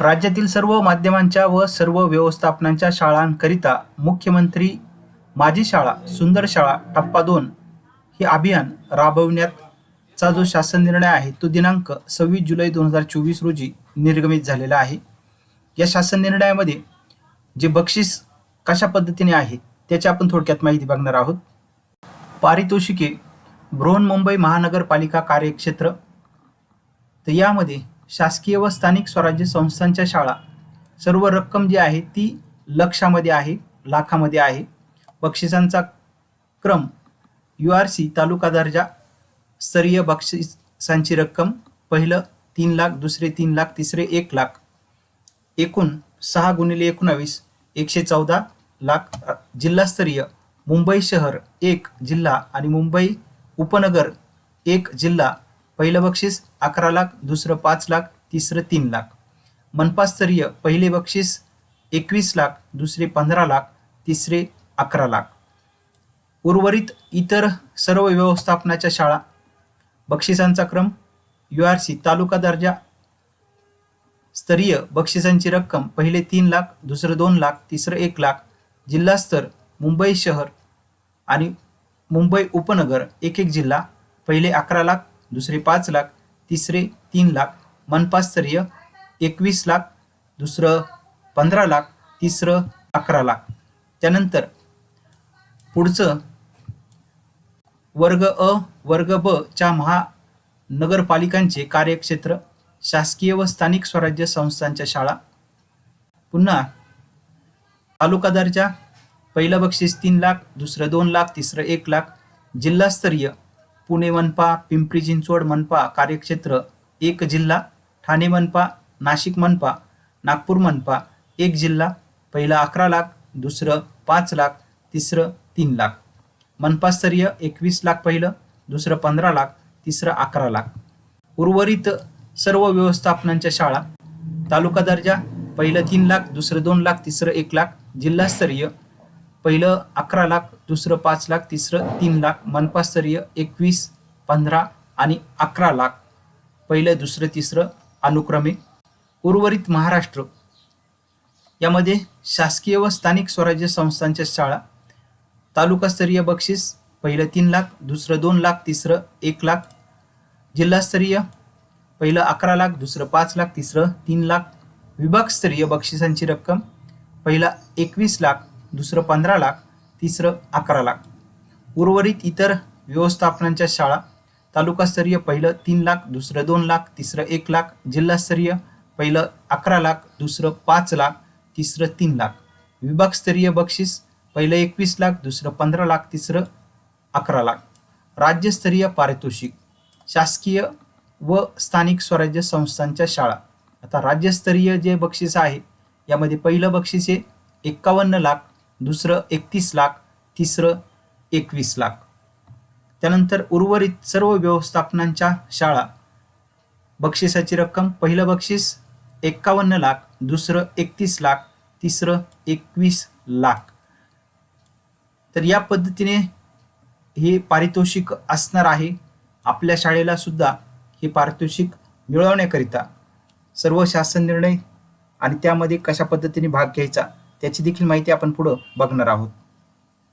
राज्यातील सर्व माध्यमांच्या व सर्व व्यवस्थापनांच्या शाळांकरिता मुख्यमंत्री माझी शाळा सुंदर शाळा टप्पा दोन हे अभियान राबवण्याचा जो शासन निर्णय आहे तो दिनांक सव्वीस जुलै दोन हजार चोवीस रोजी निर्गमित झालेला आहे. या शासन निर्णयामध्ये जे बक्षीस कशा पद्धतीने आहे त्याची आपण थोडक्यात माहिती बघणार आहोत. पारितोषिके बृहन्मुंबई महानगरपालिका कार्यक्षेत्र. तर यामध्ये शासकीय व स्थानिक स्वराज्य संस्थांच्या शाळा. सर्व रक्कम जी आहे ती लक्षामध्ये आहे लाखामध्ये आहे. बक्षिसांचा क्रम यू आर सी तालुका दर्जा स्तरीय बक्षिसांची रक्कम पहिलं तीन लाख दुसरे तीन लाख तिसरे एक लाख. एकूण सहा गुणिले एकोणावीस एकशे चौदा लाख जिल्हास्तरीय मुंबई शहर एक जिल्हा आणि मुंबई उपनगर एक जिल्हा पहिलं बक्षीस अकरा लाख दुसरं पाच लाख तिसरं तीन लाख. मनपास्तरीय पहिले बक्षीस एकवीस लाख दुसरे पंधरा लाख तिसरे अकरा लाख. उर्वरित इतर सर्व व्यवस्थापनाच्या शाळा. बक्षिसांचा क्रम यू आर सी तालुका दर्जा. स्तरीय बक्षिसांची रक्कम पहिले तीन लाख दुसरं दोन लाख तिसरं एक लाख. जिल्हास्तर मुंबई शहर आणि मुंबई उपनगर एक एक जिल्हा. पहिले अकरा लाख दुसरे पाच लाख तिसरे तीन लाख मनपास्तरीय एकवीस लाख दुसरं पंधरा लाख तिसरं अकरा लाख. त्यानंतर पुढचं वर्ग अ वर्ग ब च्या महानगरपालिकांचे कार्यक्षेत्र शासकीय व स्थानिक स्वराज्य संस्थांच्या शाळा. पुन्हा तालुका दर्जा पहिलं बक्षीस तीन लाख दुसरं दोन लाख तिसरं एक लाख जिल्हास्तरीय पुणे मनपा पिंपरी चिंचवड मनपा कार्यक्षेत्र एक जिल्हा ठाणे मनपा नाशिक मनपा नागपूर मनपा एक जिल्हा पहिलं अकरा लाख दुसरं पाच लाख तिसरं तीन लाख. मनपास्तरीय एकवीस लाख पहिलं दुसरं पंधरा लाख तिसरं अकरा लाख. उर्वरित सर्व व्यवस्थापनांच्या शाळा तालुका दर्जा पहिलं तीन लाख दुसरं दोन लाख तिसरं एक लाख जिल्हास्तरीय पहिलं अकरा लाख दुसरं पाच लाख तिसरं तीन लाख मनपास्तरीय एकवीस पंधरा आणि अकरा लाख. पहिलं दुसरं तिसरं अनुक्रमे उर्वरित महाराष्ट्र. यामध्ये शासकीय व स्थानिक स्वराज्य संस्थांच्या शाळा तालुकास्तरीय बक्षीस पहिलं तीन लाख दुसरं दोन लाख तिसरं एक लाख. जिल्हास्तरीय पहिलं अकरा लाख दुसरं पाच लाख तिसरं तीन लाख. विभागस्तरीय बक्षिसांची रक्कम पहिला एकवीस लाख दुसरं पंधरा लाख तिसरं अकरा लाख. उर्वरित इतर व्यवस्थापनांच्या शाळा तालुकास्तरीय पहिलं तीन लाख दुसरं दोन लाख तिसरं एक लाख जिल्हास्तरीय पहिलं अकरा लाख दुसरं पाच लाख तिसरं तीन लाख. विभागस्तरीय बक्षीस पहिलं एकवीस लाख दुसरं पंधरा लाख तिसरं अकरा लाख. राज्यस्तरीय पारितोषिक शासकीय व स्थानिक स्वराज्य संस्थांच्या शाळा. आता राज्यस्तरीय जे बक्षीस आहे यामध्ये पहिलं बक्षीस आहे एक्कावन्न लाख दुसरं एकतीस लाख तिसरं एकवीस लाख. त्यानंतर उर्वरित सर्व व्यवस्थापनांच्या शाळा. बक्षिसाची रक्कम पहिलं बक्षीस एक्कावन्न लाख दुसरं एकतीस लाख तिसरं एकवीस लाख. तर या पद्धतीने हे पारितोषिक असणार आहे. आपल्या शाळेला सुद्धा हे पारितोषिक मिळवण्याकरिता सर्व शासन निर्णय आणि त्यामध्ये कशा पद्धतीने भाग घ्यायचा त्याची देखील माहिती आपण पुढं बघणार आहोत.